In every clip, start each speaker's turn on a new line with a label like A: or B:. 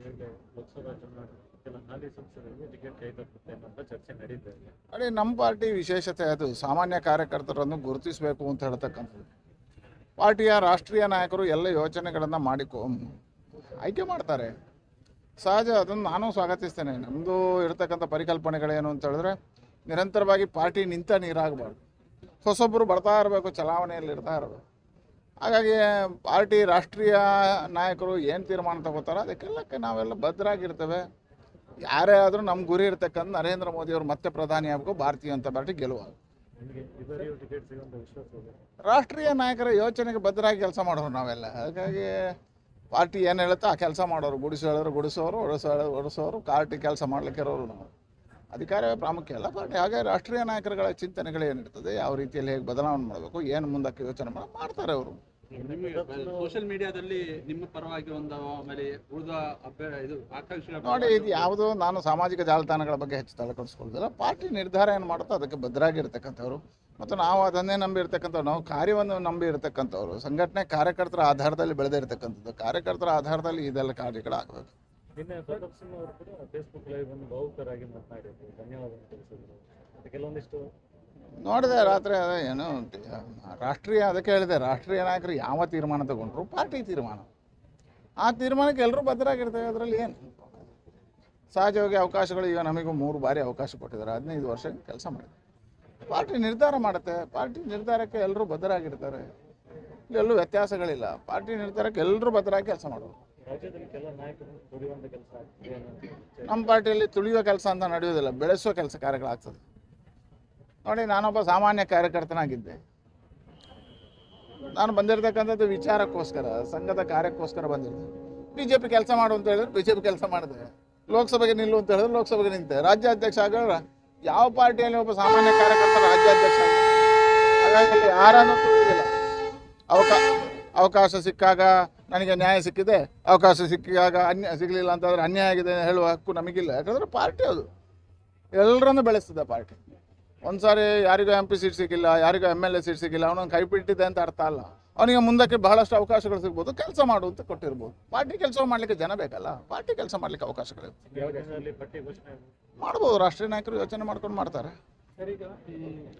A: ಇದೆ.
B: ನಮ್ಮ ಪಾರ್ಟಿ ವಿಶೇಷತೆ ಅದು, ಸಾಮಾನ್ಯ ಕಾರ್ಯಕರ್ತರನ್ನು ಗುರುತಿಸಬೇಕು ಅಂತ ಹೇಳ್ತಕ್ಕಂಥದ್ದು. ಪಾರ್ಟಿಯ ರಾಷ್ಟ್ರೀಯ ನಾಯಕರು ಎಲ್ಲ ಯೋಚನೆಗಳನ್ನು ಮಾಡಿಕೊ ಆಯ್ಕೆ ಮಾಡ್ತಾರೆ. ಸಹಜ, ಅದನ್ನು ನಾನು ಸ್ವಾಗತಿಸ್ತೇನೆ. ನಮ್ಮದು ಇರತಕ್ಕಂಥ ಪರಿಕಲ್ಪನೆಗಳೇನು ಅಂತ ಹೇಳಿದ್ರೆ, ನಿರಂತರವಾಗಿ ಪಾರ್ಟಿ ನಿಂತ ನೀರಾಗಬಾರ್ದು. ಹೊಸೊಬ್ಬರು ಬರ್ತಾ ಇರಬೇಕು, ಚಲಾವಣೆಯಲ್ಲಿ ಇರ್ತಾ ಇರಬೇಕು. ಹಾಗಾಗಿ ಪಾರ್ಟಿ ರಾಷ್ಟ್ರೀಯ ನಾಯಕರು ಏನು ತೀರ್ಮಾನ ತಗೋತಾರೋ ಅದಕ್ಕೆಲ್ಲಕ್ಕೆ ನಾವೆಲ್ಲ ಭದ್ರಾಗಿರ್ತೇವೆ. ಯಾರೇ ಆದರೂ ನಮ್ಮ ಗುರಿ ಇರ್ತಕ್ಕಂಥ ನರೇಂದ್ರ ಮೋದಿಯವರು ಮತ್ತೆ ಪ್ರಧಾನಿ ಆಗಬೇಕು, ಭಾರತೀಯ ಜನತಾ ಪಾರ್ಟಿ ಗೆಲುವು
A: ನಿಮಗೆ ಇಬ್ಬರಿಗೂ ಟಿಕೆಟ್ ಸಿಗುವಂಥ ವಿಶ್ವಾಸ ಇದೆ
B: ರಾಷ್ಟ್ರೀಯ ನಾಯಕರ ಯೋಚನೆಗೆ ಭದ್ರಾಗಿ ಕೆಲಸ ಮಾಡೋರು ನಾವೆಲ್ಲ. ಹಾಗಾಗಿ ಪಾರ್ಟಿ ಏನು ಹೇಳುತ್ತೋ ಆ ಕೆಲಸ ಮಾಡೋರು. ಗುಡಿಸೋ ಹೇಳಿದ್ರು ಗುಡಿಸೋರು, ಒಡಿಸೋ ಒಡಿಸೋರು, ಪಾರ್ಟಿ ಕೆಲಸ ಮಾಡ್ಲಿಕ್ಕೆ ಇರೋರು ನಾವು ಅಧಿಕಾರವೇ ಪ್ರಾಮುಖ್ಯ ಅಲ್ಲ ಬಟ್ ಹಾಗೆ ರಾಷ್ಟ್ರೀಯ ನಾಯಕರುಗಳ ಚಿಂತನೆಗಳು ಏನಿರ್ತದೆ ಯಾವ ರೀತಿಯಲ್ಲಿ ಹೇಗೆ ಬದಲಾವಣೆ ಮಾಡಬೇಕು ಏನು ಮುಂದಕ್ಕೆ ಯೋಚನೆ ಮಾಡಿ ಮಾಡ್ತಾರೆ ಅವರು.
C: ಸೋಷಿಯಲ್ ಮೀಡಿಯಾದಲ್ಲಿ ನಿಮ್ಮ ಪರವಾಗಿ ಒಂದು ಆಮೇಲೆ ಉಳಿದ ಇದು
B: ನೋಡಿ ಇದು ಯಾವುದೋ ನಾನು ಸಾಮಾಜಿಕ ಜಾಲತಾಣಗಳ ಬಗ್ಗೆ ಹೆಚ್ಚು ತಲೆಕೆಡಿಸ್ಕೊಳ್ಳೋದಿಲ್ಲ ಪಾರ್ಟಿ ನಿರ್ಧಾರ ಏನು ಮಾಡುತ್ತೋ ಅದಕ್ಕೆ ಭದ್ರಾಗಿರ್ತಕ್ಕಂಥವ್ರು. ಮತ್ತು ನಾವು ಅದನ್ನೇ ನಂಬಿ ಇರ್ತಕ್ಕಂಥವ್ರು ನಾವು ಕಾರ್ಯವನ್ನು ನಂಬಿ ಇರ್ತಕ್ಕಂಥವ್ರು ಸಂಘಟನೆ ಕಾರ್ಯಕರ್ತರ ಆಧಾರದಲ್ಲಿ ಬೆಳೆದಿರ್ತಕ್ಕಂಥದ್ದು. ಕಾರ್ಯಕರ್ತರ ಆಧಾರದಲ್ಲಿ ಇದೆಲ್ಲ ಕಾರ್ಯಗಳಾಗಬೇಕು.
A: ನಿನ್ನೆ ಪ್ರತಾಪ್ ಸಿಂಹ ಅವರು ಕೂಡ ಫೇಸ್ಬುಕ್ ಲೈವ್ ಅನ್ನು ಭಾವುಕರಾಗಿ ಮಾತನಾಡಿದ್ರು. ಧನ್ಯವಾದ ತಿಳಿಸಿದ್ರು. ಮತ್ತೆ ಕೆಲವೊಂದಿಷ್ಟು
B: ನೋಡಿದೆ, ರಾತ್ರಿ ಅದೇ ಏನು ರಾಷ್ಟ್ರೀಯ ಅದಕ್ಕೆ ಹೇಳಿದೆ, ರಾಷ್ಟ್ರೀಯ ನಾಯಕರು ಯಾವ ತೀರ್ಮಾನ ತಗೊಂಡ್ರು? ಪಾರ್ಟಿ ತೀರ್ಮಾನ. ಆ ತೀರ್ಮಾನಕ್ಕೆ ಎಲ್ಲರೂ ಭದ್ರಾಗಿರ್ತೇವೆ ಅದರಲ್ಲಿ ಏನು? ಸಹಜವಾಗಿ ಅವಕಾಶಗಳು, ಈಗ ನಮಗೂ ಮೂರು ಬಾರಿ ಅವಕಾಶ ಕೊಟ್ಟಿದ್ದಾರೆ. ಹದಿನೈದು ವರ್ಷ ಕೆಲಸ ಮಾಡಿದೆ ಪಾರ್ಟಿ ನಿರ್ಧಾರ ಮಾಡುತ್ತೆ. ಪಾರ್ಟಿ ನಿರ್ಧಾರಕ್ಕೆ ಎಲ್ಲರೂ ಭದ್ರಾಗಿರ್ತಾರೆ ಎಲ್ಲೂ ವ್ಯತ್ಯಾಸಗಳಿಲ್ಲ. ಪಾರ್ಟಿ ನಿರ್ಧಾರಕ್ಕೆ ಎಲ್ಲರೂ ಭದ್ರಾಗಿ ಕೆಲಸ ಮಾಡೋರು. ನಮ್ಮ ಪಾರ್ಟಿಯಲ್ಲಿ ತುಳಿಯುವ ಕೆಲಸ ಅಂತ ನಡೆಯೋದಿಲ್ಲ ಬೆಳೆಸುವ ಕೆಲಸ ಕಾರ್ಯಗಳಾಗ್ತದೆ. ನೋಡಿ, ನಾನೊಬ್ಬ ಸಾಮಾನ್ಯ ಕಾರ್ಯಕರ್ತನಾಗಿದ್ದೆ. ನಾನು ಬಂದಿರತಕ್ಕಂಥದ್ದು ವಿಚಾರಕ್ಕೋಸ್ಕರ, ಸಂಘದ ಕಾರ್ಯಕ್ಕೋಸ್ಕರ ಬಂದಿದ್ದೆ. ಬಿ ಜೆ ಪಿ ಕೆಲಸ ಮಾಡು ಅಂತ ಹೇಳಿದ್ರೆ ಬಿ ಜೆ ಪಿ ಕೆಲಸ ಮಾಡಿದೆ. ಲೋಕಸಭೆಗೆ ನಿಲ್ಲು ಅಂತ ಹೇಳಿದ್ರೆ, ಲೋಕಸಭೆಗೆ ನಿಂತೆ. ರಾಜ್ಯಾಧ್ಯಕ್ಷ ಆಗಿದ್ರೆ ಯಾವ ಪಾರ್ಟಿಯಲ್ಲಿ ಒಬ್ಬ ಸಾಮಾನ್ಯ ಕಾರ್ಯಕರ್ತ ರಾಜ್ಯಾಧ್ಯಕ್ಷ. ಹಾಗಾಗಿ ಯಾರನ್ನು ಅವಕಾಶ ಸಿಕ್ಕಾಗ ನನಗೆ ನ್ಯಾಯ ಸಿಕ್ಕಿದೆ ಅವಕಾಶ ಸಿಕ್ಕಿದಾಗ ಅನ್ಯ ಸಿಗಲಿಲ್ಲ ಅಂತಂದ್ರೆ ಅನ್ಯಾಯ ಆಗಿದೆ ಹೇಳುವ ಹಕ್ಕು ನಮಗಿಲ್ಲ. ಯಾಕಂದ್ರೆ ಪಾರ್ಟಿ ಅದು. ಎಲ್ಲರನ್ನು ಬೆಳೆಸ್ತದೆ ಪಾರ್ಟಿ. ಒಂದು ಸಾರಿ ಯಾರಿಗೂ ಎಂ ಪಿ ಸೀಟ್ ಸಿಕ್ಕಿಲ್ಲ ಯಾರಿಗೂ ಎಂ ಎಲ್ ಎ ಸೀಟ್ ಸಿಕ್ಕಿಲ್ಲ ಅವನೊಂದು ಕೈ ಬಿಟ್ಟಿದೆ ಅಂತ ಅರ್ಥ ಅಲ್ಲ. ಅವನಿಗೆ ಮುಂದಕ್ಕೆ ಬಹಳಷ್ಟು ಅವಕಾಶಗಳು ಸಿಗ್ಬೋದು ಕೆಲಸ ಮಾಡು ಅಂತ ಕೊಟ್ಟಿರ್ಬೋದು. ಪಾರ್ಟಿ ಕೆಲಸ ಮಾಡಲಿಕ್ಕೆ ಜನ ಬೇಕಲ್ಲ ಪಾರ್ಟಿ ಕೆಲಸ ಮಾಡಲಿಕ್ಕೆ
A: ಘೋಷಣೆ?
B: ಮಾಡ್ಬೋದು ರಾಷ್ಟ್ರೀಯ ನಾಯಕರು ಯೋಚನೆ ಮಾಡ್ಕೊಂಡು ಮಾಡ್ತಾರೆ.
D: ಸರ್ ಈಗ ಈ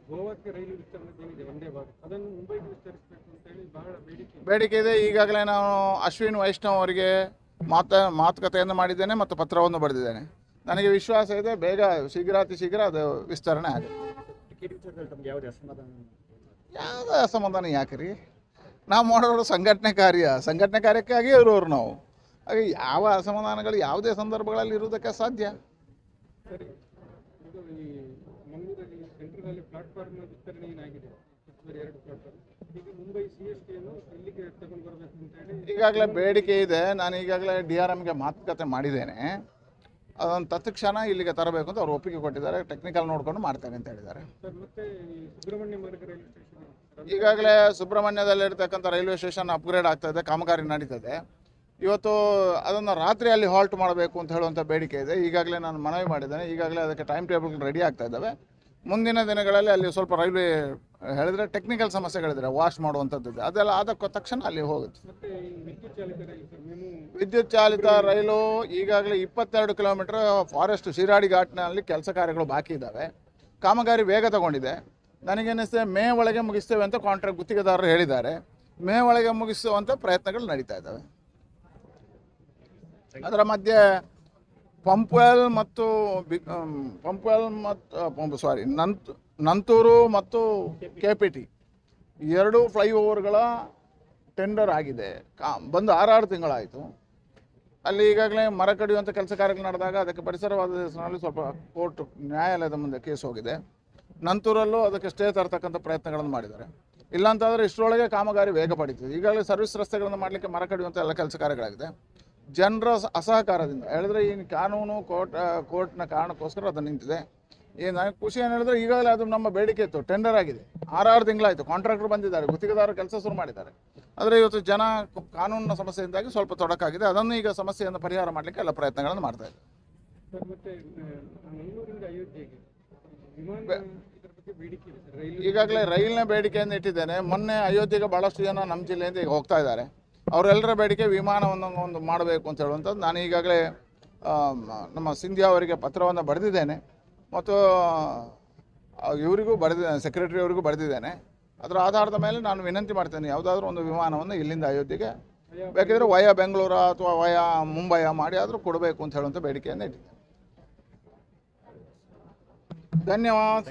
D: ಗೋವಾಕ್ಕೆ ರೈಲು ವಿಸ್ತರಣೆ ಏನಿದೆ? ಒಂದೇ ಭಾಗ. ಅದನ್ನು ಮುಂಬೈಗೆ ವಿಸ್ತರಿಸಬೇಕು ಅಂತ ಹೇಳಿ ಬಹಳ ಬೇಡಿಕೆ
B: ಬೇಡಿಕೆ ಇದೆ. ಈಗಾಗಲೇ ನಾನು ಅಶ್ವಿನ್ ವೈಷ್ಣವ್ ಅವರಿಗೆ ಮಾತ ಮಾತುಕತೆಯನ್ನು ಮಾಡಿದ್ದೇನೆ ಮತ್ತು ಪತ್ರವನ್ನು ಬರೆದಿದ್ದೇನೆ. ನನಗೆ ವಿಶ್ವಾಸ ಇದೆ. ಬೇಗ ಶೀಘ್ರಾತಿ ಶೀಘ್ರ ಅದು ವಿಸ್ತರಣೆ ಆಗುತ್ತೆ.
A: ಟಿಕೆಟ್ ವಿಚಾರದಲ್ಲಿ ತಮ್ಗೆ ಯಾವುದೇ ಅಸಮಾಧಾನ
B: ಯಾವುದೇ ಅಸಮಾಧಾನ ಯಾಕೆ ರೀ ನಾವು ಮಾಡೋರು ಸಂಘಟನೆ ಕಾರ್ಯ ಸಂಘಟನೆ ಕಾರ್ಯಕ್ಕಾಗಿ ಇರೋರು ನಾವು. ಹಾಗೆ ಯಾವ ಅಸಮಾಧಾನಗಳು ಯಾವುದೇ ಸಂದರ್ಭಗಳಲ್ಲಿ ಇರುವುದಕ್ಕೆ ಸಾಧ್ಯ?
D: ಸರಿ. ಇದು ಈ ಮಂಗಳೂರಲ್ಲಿ ಸೆಂಟ್ರದಲ್ಲಿ ಪ್ಲಾಟ್ಫಾರ್ಮ್ ವಿಸ್ತರಣೆ ಏನಾಗಿದೆ ಹೆಚ್ಚುವರಿ ಎರಡು ಪ್ಲಾಟ್ಫಾರ್ಮ್. ಈಗ ಮುಂಬೈ ಸಿ ಎಸ್ ಟಿಯನ್ನು ಇಲ್ಲಿಗೆ ತಗೊಂಡು ಬರಬೇಕು ಅಂತ ಹೇಳಿ
B: ಈಗಾಗಲೇ ಬೇಡಿಕೆ ಇದೆ. ನಾನು ಈಗಾಗಲೇ ಡಿ ಆರ್ ಎಮ್ಗೆ ಮಾತುಕತೆ ಮಾಡಿದ್ದೇನೆ. ಅದೊಂದು ತತ್ಕ್ಷಣ ಇಲ್ಲಿಗೆ ತರಬೇಕು ಅಂತ ಅವ್ರು ಒಪ್ಪಿಗೆ ಕೊಟ್ಟಿದ್ದಾರೆ. ಟೆಕ್ನಿಕಲ್ ನೋಡ್ಕೊಂಡು ಮಾಡ್ತೇನೆ ಅಂತ ಹೇಳಿದ್ದಾರೆ. ಈಗಾಗಲೇ ಸುಬ್ರಹ್ಮಣ್ಯದಲ್ಲಿರ್ತಕ್ಕಂಥ ರೈಲ್ವೆ ಸ್ಟೇಷನ್ ಅಪ್ಗ್ರೇಡ್ ಆಗ್ತಾ ಇದೆ ಕಾಮಗಾರಿ ನಡೀತದೆ ಇವತ್ತು ಅದನ್ನು ರಾತ್ರಿ ಅಲ್ಲಿ ಹಾಲ್ಟ್ ಮಾಡಬೇಕು ಅಂತ ಹೇಳುವಂಥ ಬೇಡಿಕೆ ಇದೆ. ಈಗಾಗಲೇ ನಾನು ಮನವಿ ಮಾಡಿದ್ದೇನೆ. ಈಗಾಗಲೇ ಅದಕ್ಕೆ ಟೈಮ್ ಟೇಬಲ್ ರೆಡಿ ಆಗ್ತಾ ಇದ್ದಾವೆ. ಮುಂದಿನ ದಿನಗಳಲ್ಲಿ ಅಲ್ಲಿ ಸ್ವಲ್ಪ ರೈಲ್ವೆ ಹೇಳಿದ್ರೆ ಟೆಕ್ನಿಕಲ್ ಸಮಸ್ಯೆಗಳಿದ್ರೆ ವಾಶ್ ಮಾಡುವಂಥದ್ದು ಇದೆ. ಅದೆಲ್ಲ ಆದ ತಕ್ಷಣ ಅಲ್ಲಿ ಹೋಗುತ್ತೆ.
D: ವಿದ್ಯುತ್ ಚಾಲಿತ ರೈಲು
B: ಈಗಾಗಲೇ ಇಪ್ಪತ್ತೆರಡು ಕಿಲೋಮೀಟರ್ ಫಾರೆಸ್ಟ್ ಶಿರಾಡಿ ಘಾಟ್ನಲ್ಲಿ ಕೆಲಸ ಕಾರ್ಯಗಳು ಬಾಕಿ ಇದ್ದಾವೆ. ಕಾಮಗಾರಿ ವೇಗ ತಗೊಂಡಿದೆ. ನನಗೇನಿಸ್ತದೆ ಮೇ ಒಳಗೆ ಮುಗಿಸ್ತೇವೆ ಅಂತ ಕಾಂಟ್ರಾಕ್ಟ್ ಗುತ್ತಿಗೆದಾರರು ಹೇಳಿದ್ದಾರೆ. ಮೇ ಒಳಗೆ ಮುಗಿಸುವಂಥ ಪ್ರಯತ್ನಗಳು ನಡೀತಾ ಇದ್ದಾವೆ. ಅದರ ಮಧ್ಯೆ ಪಂಪ್ವೆಲ್ ಮತ್ತು ಪಂಪ್ವೆಲ್ ಮತ್ತು ಪಂಪ್ ಸಾರಿ ನಂತ್, ನಂತೂರು ಮತ್ತು ಕೆ ಪಿ ಟಿ ಎರಡು ಫ್ಲೈಓವರ್ಗಳ ಟೆಂಡರ್ ಆಗಿದೆ. ಕಾ, ಬಂದು ಆರಾರು ತಿಂಗಳಾಯಿತು. ಅಲ್ಲಿ ಈಗಾಗಲೇ ಮರ ಕಡಿಯುವಂಥ ಕೆಲಸ ಕಾರ್ಯಗಳು ನಡೆದಾಗ ಅದಕ್ಕೆ ಪರಿಸರವಾದ ಹೆಸರಿನಲ್ಲಿ ಸ್ವಲ್ಪ ಕೋರ್ಟ್, ನ್ಯಾಯಾಲಯದ ಮುಂದೆ ಕೇಸ್ ಹೋಗಿದೆ. ನಂತೂರಲ್ಲೂ ಅದಕ್ಕೆ ಸ್ಟೇ ತರ್ತಕ್ಕಂಥ ಪ್ರಯತ್ನಗಳನ್ನು ಮಾಡಿದ್ದಾರೆ. ಇಲ್ಲಾಂತಾದರೆ ಇಷ್ಟರೊಳಗೆ ಕಾಮಗಾರಿ ವೇಗ ಪಡೀತದೆ. ಈಗಾಗಲೇ ಸರ್ವಿಸ್ ರಸ್ತೆಗಳನ್ನು ಮಾಡಲಿಕ್ಕೆ ಮರ ಕಡಿಯುವಂಥ ಎಲ್ಲ ಕೆಲಸ ಕಾರ್ಯಗಳಾಗಿದೆ. ಜನರ ಅಸಹಕಾರದಿಂದ. ಹೇಳಿದ್ರೆ ಏನು ಕಾನೂನು ಕೋರ್ಟ್ ಕೋರ್ಟ್ನ ಕಾರಣಕ್ಕೋಸ್ಕರ ಅದು ನಿಂತಿದೆ. ಏನು ನನಗೆ ಖುಷಿ ಏನು ಹೇಳಿದ್ರೆ ಈಗಾಗಲೇ ಅದು ನಮ್ಮ ಬೇಡಿಕೆ ಇತ್ತು. ಟೆಂಡರ್ ಆಗಿದೆ. ಆರಾರು ತಿಂಗಳಾಯಿತು. ಕಾಂಟ್ರಾಕ್ಟರ್ ಬಂದಿದ್ದಾರೆ. ಗುತ್ತಿಗೆದಾರರು ಕೆಲಸ ಶುರು ಮಾಡಿದ್ದಾರೆ. ಆದರೆ ಇವತ್ತು ಜನ ಕಾನೂನಿನ ಸಮಸ್ಯೆಯಿಂದಾಗಿ ಸ್ವಲ್ಪ ತೊಡಕಾಗಿದೆ. ಅದನ್ನು ಈಗ ಸಮಸ್ಯೆಯನ್ನು ಪರಿಹಾರ ಮಾಡಲಿಕ್ಕೆ ಎಲ್ಲ ಪ್ರಯತ್ನಗಳನ್ನು ಮಾಡ್ತಾ ಇದ್ದಾರೆ.
D: ಇದೆ
B: ಈಗಾಗಲೇ ರೈಲಿನ ಬೇಡಿಕೆಯನ್ನು ಇಟ್ಟಿದ್ದೇನೆ. ಮೊನ್ನೆ ಅಯೋಧ್ಯೆಗೆ ಭಾಳಷ್ಟು ಜನ ನಮ್ಮ ಜಿಲ್ಲೆಯಿಂದ ಈಗ ಹೋಗ್ತಾ ಇದ್ದಾರೆ. ಅವರೆಲ್ಲರ ಬೇಡಿಕೆ ವಿಮಾನವನ್ನು ಒಂದು ಮಾಡಬೇಕು ಅಂತ ಹೇಳುವಂಥದ್ದು. ನಾನು ಈಗಾಗಲೇ ನಮ್ಮ ಸಿಂಧ್ಯಾ ಅವರಿಗೆ ಪತ್ರವನ್ನು ಬರೆದಿದ್ದೇನೆ. ಮತ್ತು ಇವರಿಗೂ ಬರೆದ, ಸೆಕ್ರೆಟರಿ ಅವರಿಗೂ ಬರೆದಿದ್ದೇನೆ. ಅದರ ಆಧಾರದ ಮೇಲೆ ನಾನು ವಿನಂತಿ ಮಾಡ್ತೇನೆ, ಯಾವುದಾದ್ರೂ ಒಂದು ವಿಮಾನವನ್ನು ಇಲ್ಲಿಂದ ಅಯೋಧ್ಯೆಗೆ, ಬೇಕಿದ್ರೆ ವಯ ಬೆಂಗಳೂರು ಅಥವಾ ವಯ ಮುಂಬಯ ಮಾಡಿ ಆದರೂ ಕೊಡಬೇಕು ಅಂತ ಹೇಳುವಂಥ ಬೇಡಿಕೆಯನ್ನು ಇಟ್ಟಿದ್ದೇನೆ. ಧನ್ಯವಾದ.